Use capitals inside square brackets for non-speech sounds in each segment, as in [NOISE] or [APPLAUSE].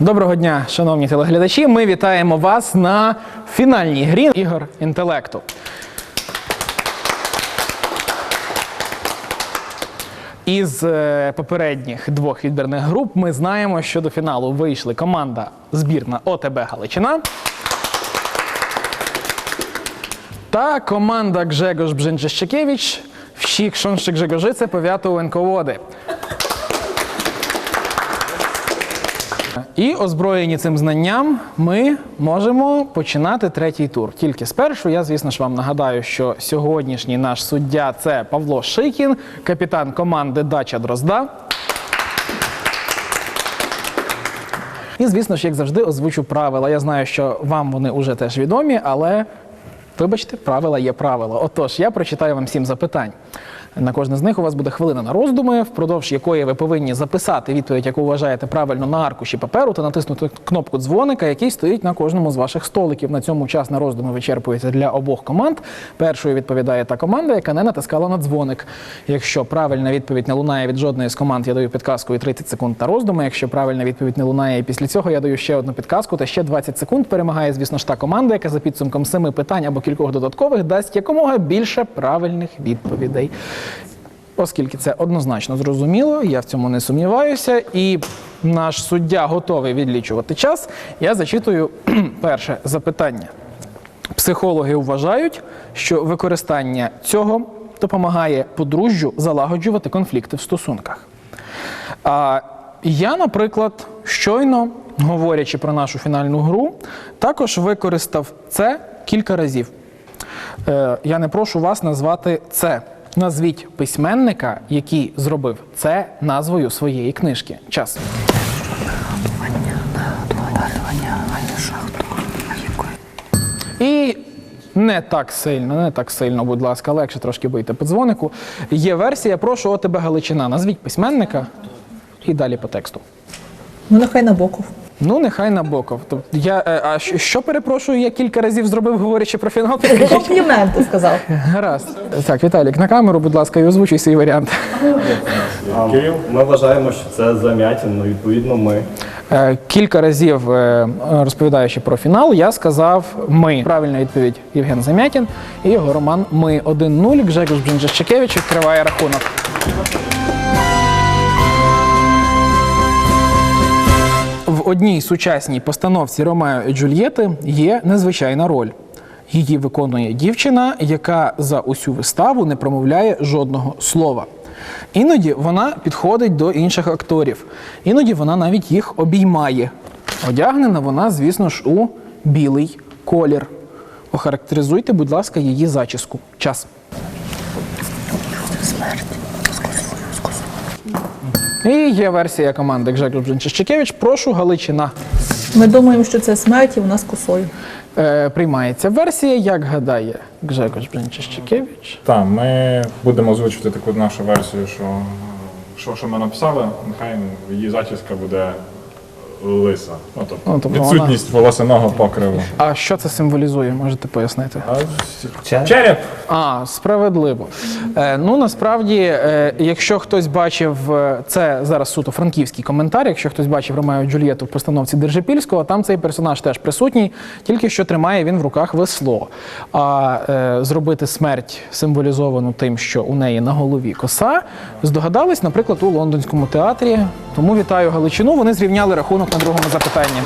Доброго дня, шановні телеглядачі. Ми вітаємо вас на фінальній грі ігор інтелекту. Із е, попередніх двох відбірних груп ми знаємо, що до фіналу вийшли команда збірна ОТБ Галичина та команда Гжегош Бженчещикевич Вщік Шоншик Гжегожице пов'яту УНКОВОДи. І озброєні цим знанням ми можемо починати третій тур. Тільки спершу я, звісно ж, вам нагадаю, що сьогоднішній наш суддя це Павло Шикін, капітан команди Дача Дрозда. І, звісно ж, як завжди, озвучу правила. Я знаю, що вам вони вже теж відомі, але вибачте, правила є правила. Отож, я прочитаю вам сім запитань. На кожне з них у вас буде хвилина на роздуми, впродовж якої ви повинні записати відповідь, яку вважаєте правильно на аркуші паперу, та натиснути кнопку дзвоника, який стоїть на кожному з ваших столиків. На цьому час на роздуми вичерпується для обох команд. Першою відповідає та команда, яка не натискала на дзвоник. Якщо правильна відповідь не лунає від жодної з команд, я даю підказку і 30 секунд на роздуми. Якщо правильна відповідь не лунає, і після цього я даю ще одну підказку та ще 20 секунд. Перемагає, звісно ж, та команда, яка за підсумком семи питань або кількох додаткових дасть якомога більше правильних відповідей. Оскільки це однозначно зрозуміло, я в цьому не сумніваюся, і наш суддя готовий відлічувати час. Я зачитую [CLEARS THROAT] перше запитання. Психологи вважають, що використання цього допомагає подружжю залагоджувати конфлікти в стосунках. А я, наприклад, щойно говорячи про нашу фінальну гру, також використав це кілька разів. Е, я не прошу вас назвати це. Назвіть письменника, який зробив це назвою своєї книжки. Час. І не так сильно, не так сильно, будь ласка, легше трошки бийте по дзвонику. Є версія, прошу о тебе Галичина. Назвіть письменника і далі по тексту. Ну, нехай Набоков. Ну, нехай Набоков. Тобто я, е, а що, що перепрошую, я кілька разів зробив, говорячи про фінал. Підкажіть. [LAUGHS] Компліменти сказав. Гаразд. Так, Віталік, на камеру, будь ласка, і озвучуй свій варіант. Кирил, ми вважаємо, що це замятін, ну відповідно ми. Е, Кілька разів е, розповідаючи про фінал, я сказав ми. Правильна відповідь Євген Замятін і його роман Ми 1-0. Гжегош Бженджащикевич відкриває рахунок. Одній сучасній постановці Ромео і Джульєти є незвичайна роль. Її виконує дівчина, яка за усю виставу не промовляє жодного слова. Іноді вона підходить до інших акторів, іноді вона навіть їх обіймає. Одягнена вона, звісно ж, у білий колір. Охарактеризуйте, будь ласка, її зачіску. Час. І є версія команди Гжегош Бженчищикевич. Прошу, Галичина. Ми думаємо, що це смерть і вона з косою. Е, приймається версія, як гадає Гжегош Бженчищикевич. Так, ми будемо озвучувати таку нашу версію, що що, що ми написали, нехай її зачіска буде лиса. Ну, тобто, Ну, тобто відсутність волосяного покриву. А що це символізує? Можете пояснити? А, череп. А, справедливо. Е, ну насправді, е, якщо хтось бачив е, це зараз суто франківський коментар, якщо хтось бачив Ромео і Джульєту в постановці Держипільського, там цей персонаж теж присутній, тільки що тримає він в руках весло. А е, зробити смерть символізовану тим, що у неї на голові коса, здогадались, наприклад, у лондонському театрі. Тому вітаю Галичину. Вони зрівняли рахунок на другому запитанні.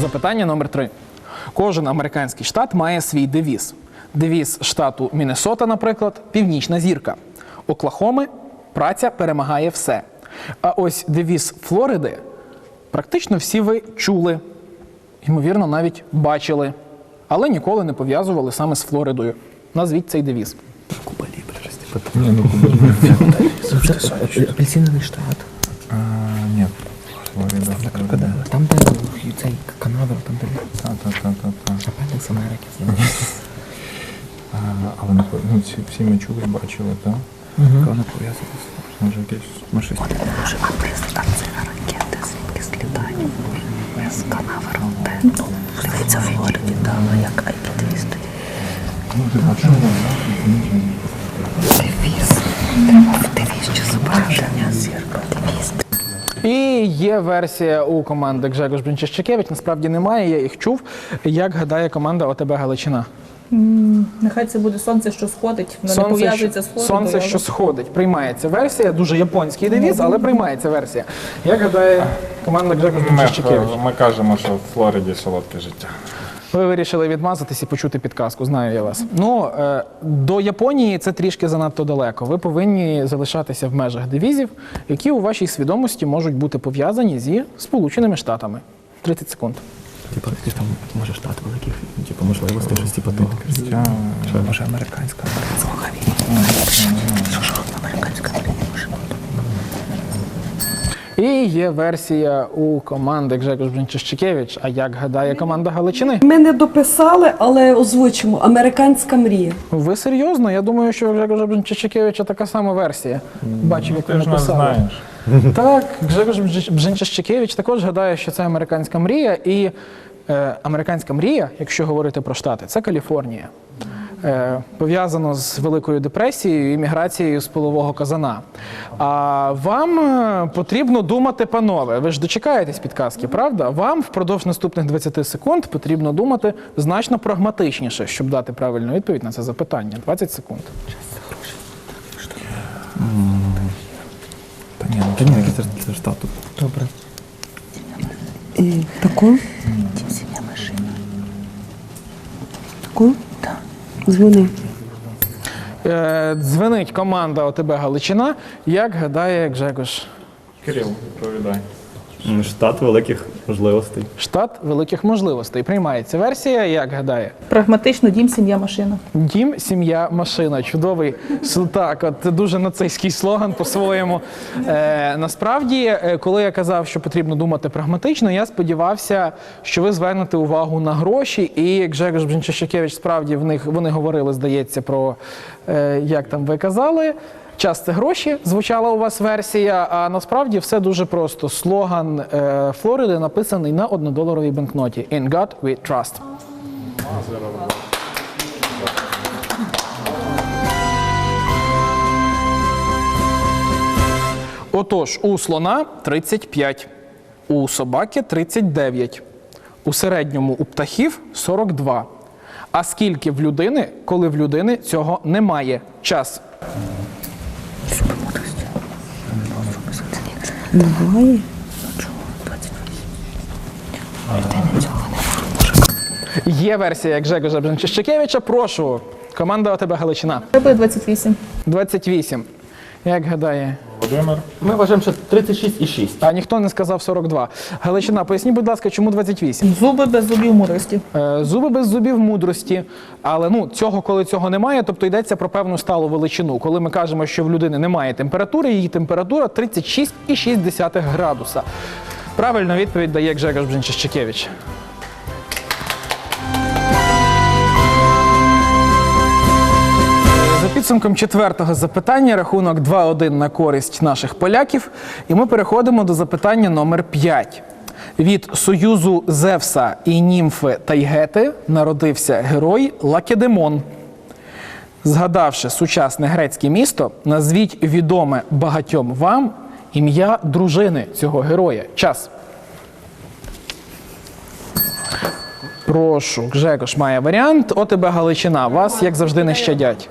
Запитання номер три. Кожен американський штат має свій девіз. Девіз штату Міннесота, наприклад, північна зірка. Оклахоми праця перемагає все. А ось девіз Флориди практично всі ви чули, ймовірно, навіть бачили, але ніколи не пов'язували саме з Флоридою. Назвіть цей девіз. Апельсиновий штат. А, ні. Флорида. Флорида. Там, де цей канавер, там де Та, та, та, та, та. Апендекс Америки. [LAUGHS] А, але ну, всі, всі ми чули, бачили, так? Вона пов'язана з Може якесь ми щось. Боже, а там це ракети звідки злітають. З канавером, де ну, здається, в Флориді, там, як IP-200. Ну, ти бачила, так? Девіз. Треба в девіз чи зображення. Девіз. І є версія у команди Гжегош Бринчищакевич. Насправді немає, я їх чув. Як гадає команда ОТБ Галичина? Нехай це буде сонце, що сходить, воно не пов'язується з що, сонце, що сходить. Приймається версія, дуже японський девіз, але приймається версія. Як гадає команда Гжегош Ми, ми кажемо, що в Флориді солодке життя. Ви вирішили відмазатись і почути підказку, знаю я вас. Ну, е, до Японії це трішки занадто далеко. Ви повинні залишатися в межах девізів, які у вашій свідомості можуть бути пов'язані зі Сполученими Штатами. 30 секунд. Типа, якісь там може штат великих, типу, можливостей, щось типу того. Що, може американська. Американська може бути. І є версія у команди Гжегош Бринчищикевич. А як гадає команда Галичини? Ми не дописали, але озвучимо. Американська мрія. Ви серйозно? Я думаю, що у Гжегожа Бринчищикевича така сама версія. Бачив, як ви написали. знаєш. [LAUGHS] [LAUGHS] Так, Гжегош Бженчащикевич також гадає, що це американська мрія. І е, американська мрія, якщо говорити про штати, це Каліфорнія. Е, пов'язано з Великою депресією і міграцією з полового казана. А вам е, потрібно думати, панове. Ви ж дочекаєтесь підказки, правда? Вам впродовж наступних 20 секунд потрібно думати значно прагматичніше, щоб дати правильну відповідь на це запитання. 20 секунд. Та ні, ну, та ні, це. Добре. І таку? Дім сім'я машина. Таку? Дзвони. Е, дзвонить команда ОТБ Галичина. Як гадає Гжегош? Кирил, відповідай. Штат великих можливостей. Штат великих можливостей. Приймається версія, як гадає. Прагматично дім, сім'я, машина. Дім, сім'я, машина. Чудовий так, от дуже нацистський слоган по-своєму. Е, насправді, е, коли я казав, що потрібно думати прагматично, я сподівався, що ви звернете увагу на гроші. І як Гжегош Бженчащикевич, справді в них вони говорили, здається, про е, як там ви казали. Час це гроші, звучала у вас версія. А насправді все дуже просто. Слоган е, Флориди написаний на однодоларовій банкноті In God we trust. Отож, у слона 35, у собаки 39, у середньому у птахів 42. А скільки в людини, коли в людини цього немає? Час. Немає. Є версія як Жегожа Бженчищикевича. Прошу. Команда ОТБ Галичина. Це 28. 28. Як гадає? Володимир. Ми вважаємо, що 36,6. А ніхто не сказав 42. Галичина, поясніть, будь ласка, чому 28? Зуби без зубів мудрості. Е, Зуби без зубів мудрості. Але ну цього, коли цього немає, тобто йдеться про певну сталу величину. Коли ми кажемо, що в людини немає температури, її температура 36,6 градуса. Правильну відповідь дає Гжегош Бженчищикевич. Підсумком четвертого запитання рахунок 2-1 на користь наших поляків. І ми переходимо до запитання номер 5. Від союзу Зевса і німфи Тайгети народився герой Лакедемон. Згадавши сучасне грецьке місто, назвіть відоме багатьом вам ім'я дружини цього героя. Час. Прошу, Гжегош має варіант. О тебе Галичина. Вас, як завжди, не щадять.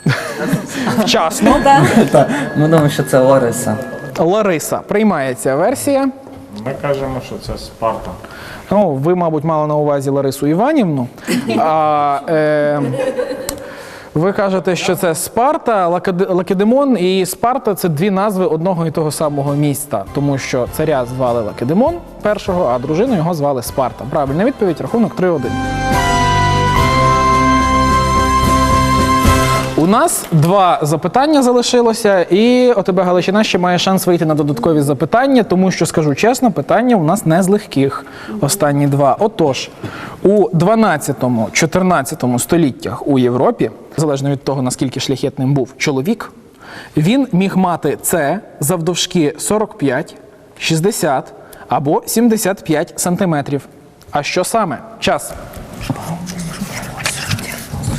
[LAUGHS] Вчасно. Ми думаємо, що це Лариса. Лариса. Приймається версія. Ми кажемо, що це Спарта. Ну, ви, мабуть, мали на увазі Ларису Іванівну. А, е, ви кажете, що це Спарта, Лакед- Лакедемон і Спарта це дві назви одного і того самого міста, тому що царя звали Лакедемон першого, а дружину його звали Спарта. Правильна відповідь, рахунок 3-1. Нас два запитання залишилося, і ОТБ Галичина ще має шанс вийти на додаткові запитання, тому що скажу чесно, питання у нас не з легких. Останні два. Отож, у 12-14 століттях у Європі, залежно від того наскільки шляхетним був чоловік, він міг мати це завдовжки 45, 60 або 75 сантиметрів. А що саме? Час.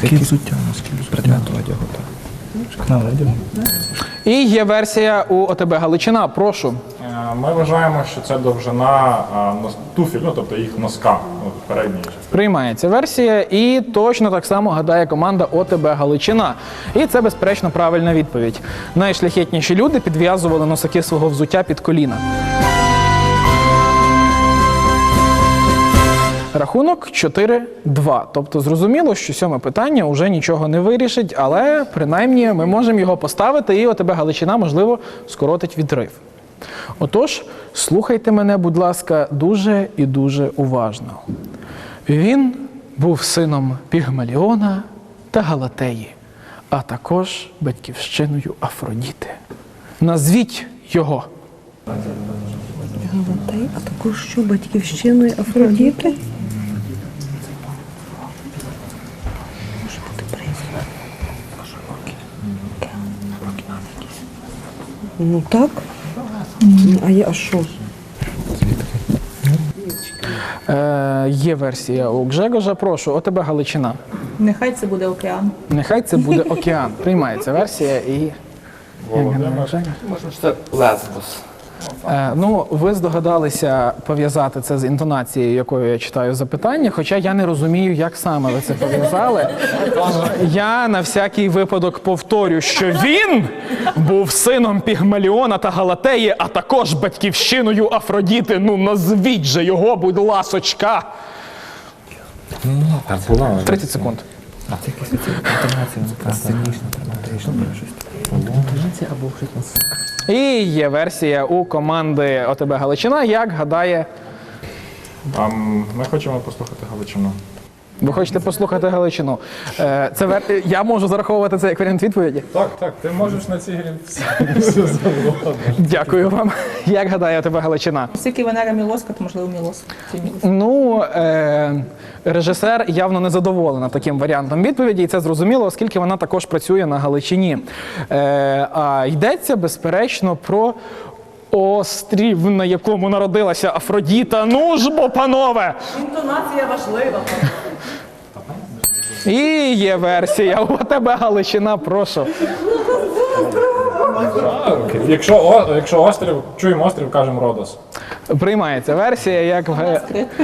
Які взуття, носки, предмет одягу. Одягу. І є версія у ОТБ Галичина. Прошу. Е, Ми вважаємо, що це довжина а, туфель, ну тобто їх носка, ну, частини. Приймається версія, і точно так само гадає команда ОТБ Галичина. І це безперечно правильна відповідь. Найшляхетніші люди підв'язували носаки свого взуття під коліна. Рахунок 4-2. Тобто зрозуміло, що сьоме питання вже нічого не вирішить, але принаймні ми можемо його поставити, і ОТБ Галичина, можливо, скоротить відрив. Отож, слухайте мене, будь ласка, дуже і дуже уважно. Він був сином Пігмаліона та Галатеї, а також батьківщиною Афродіти. Назвіть його. Галатей, а також що батьківщиною Афродіти? Ну так. А я а що? Е, є версія у Гжегожа. Прошу, ОТБ Галичина. Нехай це буде океан. Нехай це буде океан. Приймається версія і. Володимир. Це Лесбос. Е, ну, ви здогадалися пов'язати це з інтонацією, якою я читаю запитання, хоча я не розумію, як саме ви це пов'язали. Я на всякий випадок повторю, що він був сином Пігмаліона та Галатеї, а також батьківщиною Афродіти. Ну назвіть же його, будь ласочка. Так, 30 секунд. А це якась інтонація, така сценічна, драматична, щось. Інтонація або щось. І є версія у команди ОТБ Галичина, як гадає. Ми хочемо послухати Галичину. Ви хочете послухати Галичину? Е, Це вер... Я можу зараховувати це як варіант відповіді. Так, так, ти можеш на цій грі. [LAUGHS] Дякую вам. Як гадає тебе Галичина? Оскільки Венера Мілоска, то можливо Мілос. Чи Мілос. Ну, е, режисер явно не задоволена таким варіантом відповіді, і це зрозуміло, оскільки вона також працює на Галичині. Е, а йдеться, безперечно, про острів, на якому народилася Афродіта. Ну ж бо, панове! Інтонація важлива. І є версія. У тебе Галичина, прошу. Якщо, о, якщо острів, чуємо острів, кажемо Родос. Приймається версія, як в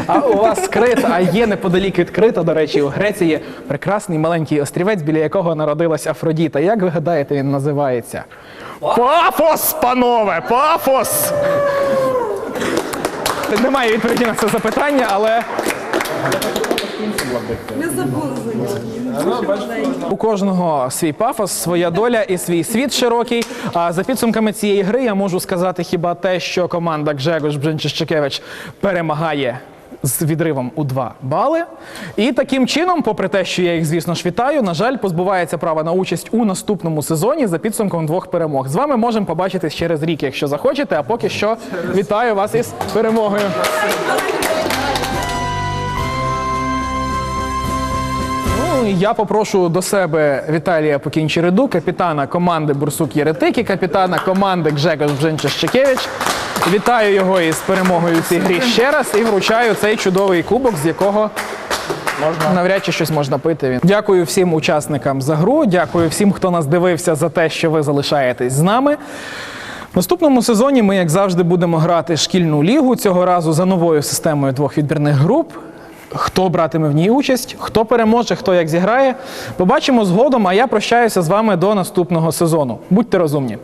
а у вас скрит, а є неподалік від Крита, до речі, у Греції прекрасний маленький острівець, біля якого народилась Афродіта. Як ви гадаєте, він називається? Пафос, панове! Пафос! Немає відповіді на це запитання, але у кожного свій пафос, своя доля і свій світ широкий. А за підсумками цієї гри я можу сказати хіба те, що команда Гжегош Бженчищикевич перемагає з відривом у 2 бали. І таким чином, попри те, що я їх, звісно ж, вітаю, на жаль, позбувається права на участь у наступному сезоні за підсумком двох перемог. З вами можемо побачитись через рік, якщо захочете. А поки що вітаю вас із перемогою. Ну, я попрошу до себе Віталія Покінчереду, капітана команди Бурсук Єретики, капітана команди Гжегош Бженчищикевич. Вітаю його із перемогою у цій грі ще раз і вручаю цей чудовий кубок, з якого можна навряд чи щось можна пити. Він. Дякую всім учасникам за гру. Дякую всім, хто нас дивився за те, що ви залишаєтесь з нами. В наступному сезоні ми, як завжди, будемо грати шкільну лігу цього разу за новою системою двох відбірних груп. Хто братиме в ній участь, хто переможе, хто як зіграє. Побачимо згодом. А я прощаюся з вами до наступного сезону. Будьте розумні.